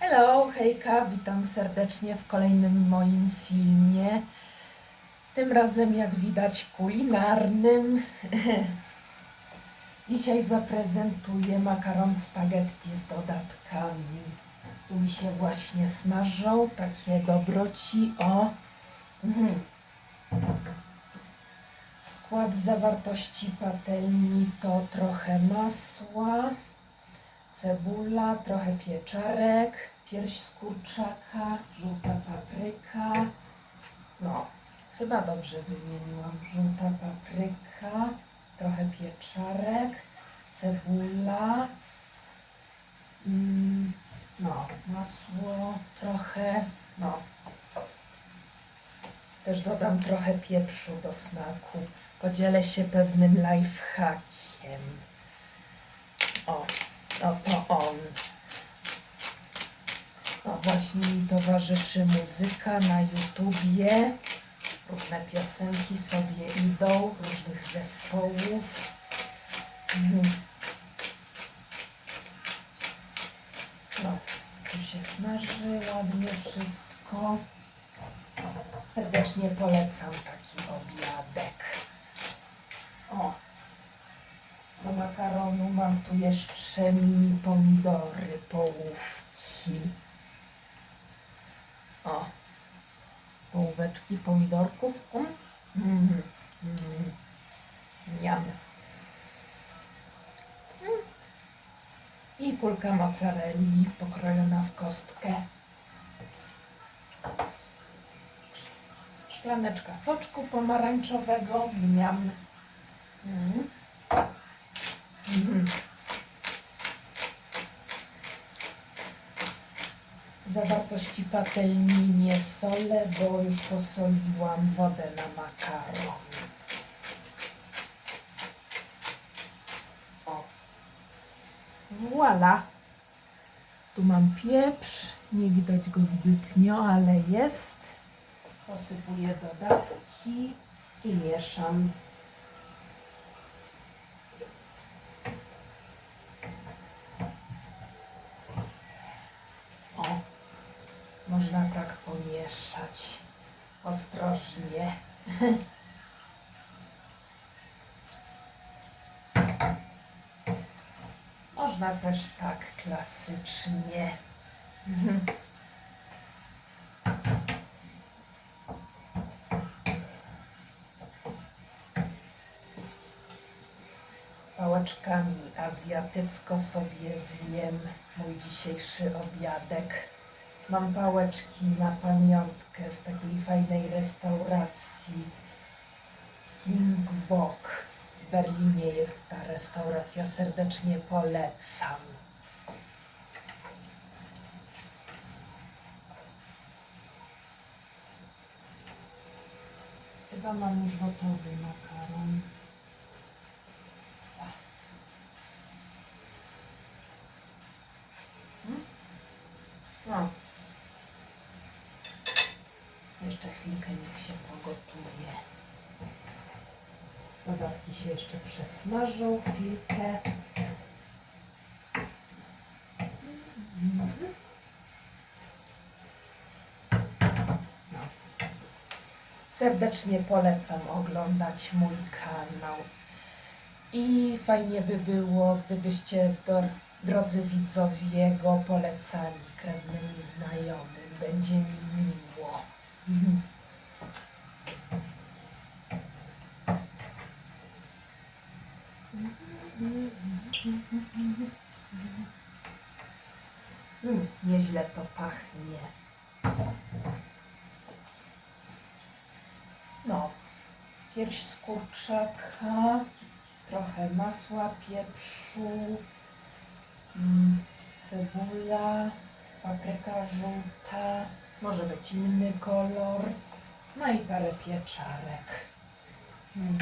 Hello, hejka, witam serdecznie w kolejnym moim filmie. Tym razem, jak widać, kulinarnym. Dzisiaj zaprezentuję makaron spaghetti z dodatkami. Tu mi się właśnie smażą takie dobroci o. Skład zawartości patelni to trochę masła, cebula, trochę pieczarek, pierś z kurczaka, żółta papryka. No, chyba dobrze wymieniłam. Żółta papryka, trochę pieczarek, cebula, mm, no, masło, trochę, no. Też dodam trochę pieprzu do smaku. Podzielę się pewnym lifehackiem. O, no to on. No właśnie mi towarzyszy muzyka na YouTubie. Różne piosenki sobie idą, różnych zespołów. Mhm. No, tu się smaży ładnie wszystko. Serdecznie polecam taki obiadek. O, do makaronu mam tu jeszcze mini pomidory, połówki. O, połóweczki pomidorków. Mm, mm, mm, Jam. Mm. I kulka mozzarelli pokrojona w kostkę. Szklaneczka soczku pomarańczowego. Miam. Mm. Mhm. Zawartości patelni nie solę, bo już posoliłam wodę na makaron. O. Voila. Tu mam pieprz. Nie widać go zbytnio, ale jest. Posypuję dodatki i mieszam. O, można pomieszać. Ostrożnie. Można też tak klasycznie. Pałeczkami azjatycko sobie zjem mój dzisiejszy obiadek. Mam pałeczki na pamiątkę z takiej fajnej restauracji King Wok. W Berlinie jest ta restauracja, serdecznie polecam. Chyba mam już gotowy makaron. No. Jeszcze chwilkę niech się pogotuje. Dodatki się jeszcze przesmażą chwilkę. Serdecznie polecam oglądać mój kanał. I fajnie by było, gdybyście, do, drodzy widzowie, go polecali krewnym i znajomym. Będzie mi miło. Mm, nieźle to pachnie. No, pierś z kurczaka, trochę masła, pieprzu, mm, cebula, papryka żółta, może być inny kolor, no i parę pieczarek. Mm.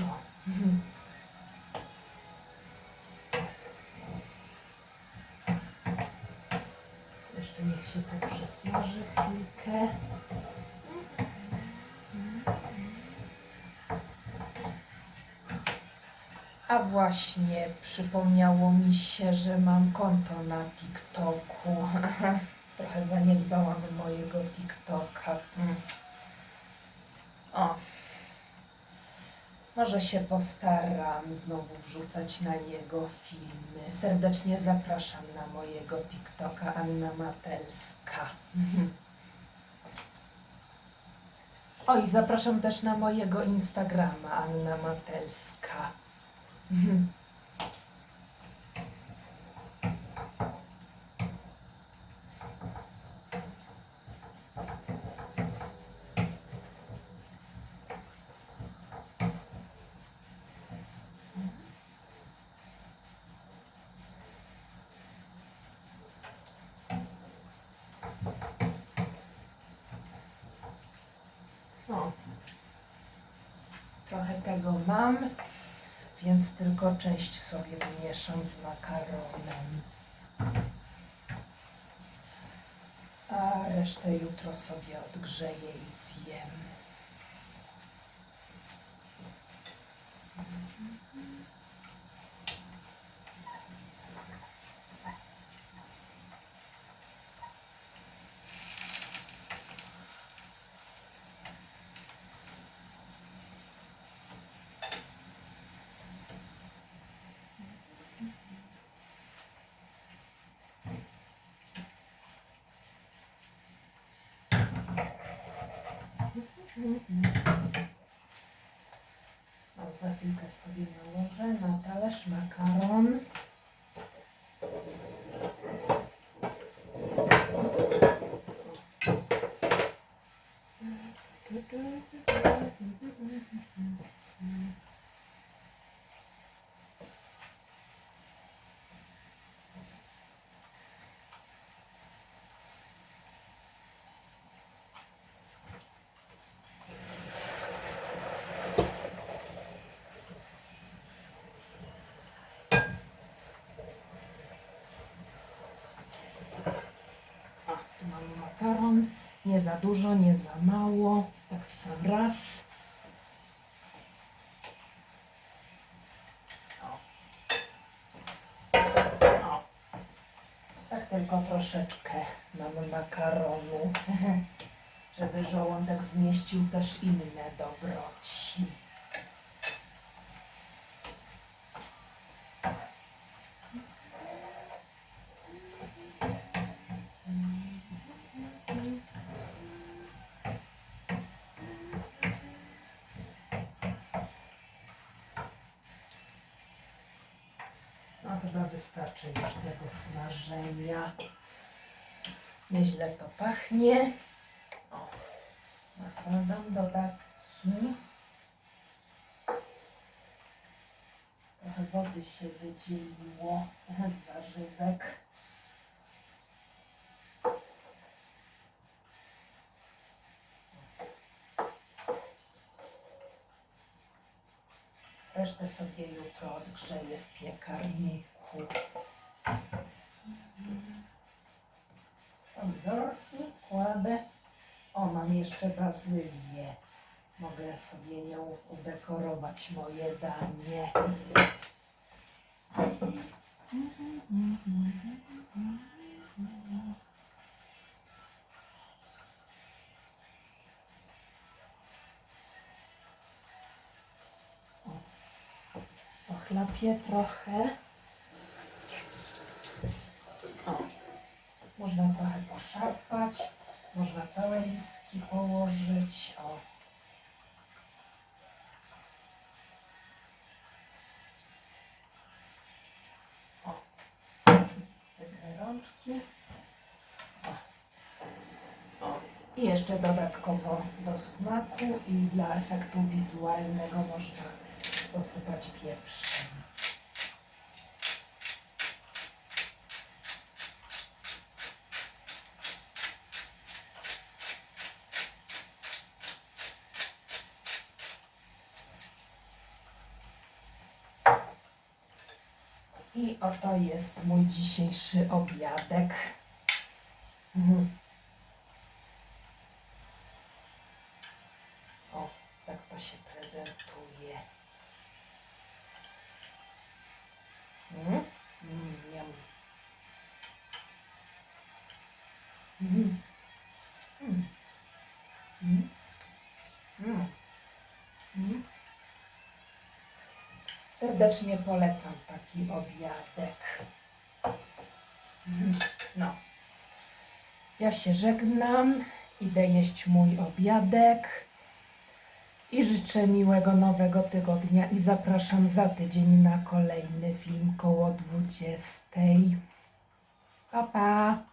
No. Mhm. To przesmaży chwilkę. A właśnie przypomniało mi się, że mam konto na TikToku. Trochę zaniedbałam mojego TikToka. Mm. O. Może się postaram znowu wrzucać na niego filmy. Serdecznie zapraszam na mojego TikToka Anna Matelska. O i zapraszam też na mojego Instagrama Anna Matelska. Trochę tego mam, więc tylko część sobie wymieszam z makaronem. A resztę jutro sobie odgrzeję i zjem. O, za chwilkę sobie nałożę na talerz makaron. A, tu mamy makaron. Nie za dużo, nie za mało. Tak w sam raz. O. Tak tylko troszeczkę mamy makaronu. Żeby żołądek zmieścił też inne dobroci. Chyba wystarczy już tego smażenia. Nieźle to pachnie. Nakładam dodatki. Trochę wody się wydzieliło z warzywek. Resztę sobie jutro odgrzeję w piekarniku. Pomidorki kładę. O, mam jeszcze bazylię. Mogę sobie nią udekorować moje danie. Ochlapię trochę. Można trochę poszarpać, można całe listki położyć. O. O. Te rączki. O. O. I jeszcze dodatkowo do smaku i dla efektu wizualnego można posypać pieprzem. I oto jest mój dzisiejszy obiadek. Mhm. O, tak to się prezentuje. Serdecznie polecam taki obiadek. Mm. No. Ja się żegnam, idę jeść mój obiadek i życzę miłego nowego tygodnia i zapraszam za tydzień na kolejny film koło 20. Pa pa!